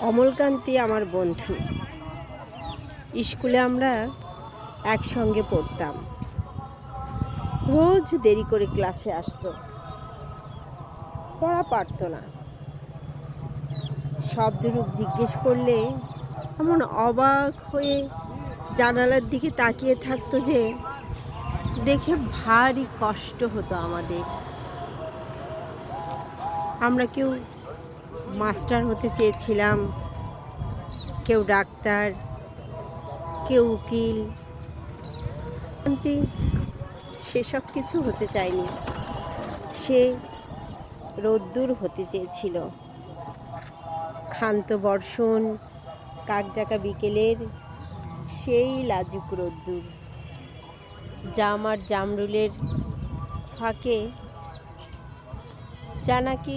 অমলকান্তি আমার বন্ধু। স্কুলে আমরা একসঙ্গে পড়তাম। রোজ দেরি করে ক্লাসে আসতো। পড়া পারতো না। শব্দরূপ জিজ্ঞেস করলে এমন অবাক হয়ে জানালার দিকে তাকিয়ে থাকতো যে, দেখে ভারী কষ্ট হতো আমাদের। আমরা কেউ মাস্টার হতে চেয়েছিলাম, কেউ ডাক্তার, কেউ উকিল। সেসব কিছু হতে চায়নি। সে রোদ্দুর হতে চেয়েছিল। ক্ষান্ত বর্ষণ, কাকডাকা বিকেলের সেই লাজুক রোদ্দুর। জাম আর জামরুলের ফাঁকে যা নাকি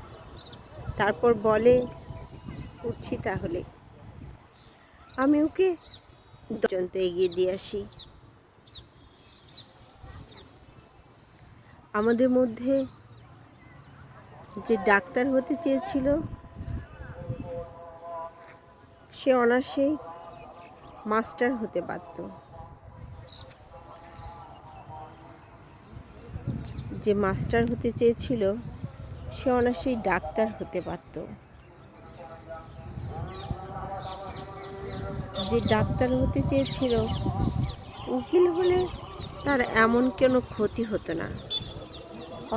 তারপর বলে, উঠছি তাহলে। আমি ওকে পর্যন্ত এগিয়ে দিয়ে আসি। আমাদের মধ্যে যে ডাক্তার হতে চেয়েছিল, সে অনায়াসেই মাস্টার হতে পারত যে মাস্টার হতে চেয়েছিল সে অনায়াসেই ডাক্তার হতে পারত যে ডাক্তার হতে চেয়েছিল, উকিল হলে তার এমন কোনো ক্ষতি হতো না।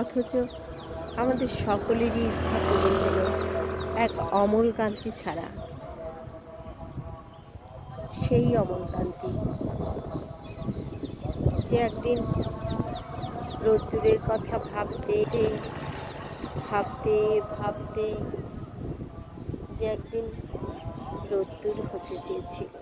অথচ আমাদের সকলেরই ইচ্ছা পূরণ হলো এক অমলকান্তি ছাড়া। সেই অমলকান্তি যে একদিন রোদ্দুরের কথা ভাবতে ভাবতে ভাবতে যে একদিন রোদ্দুর হতে চেয়েছিল।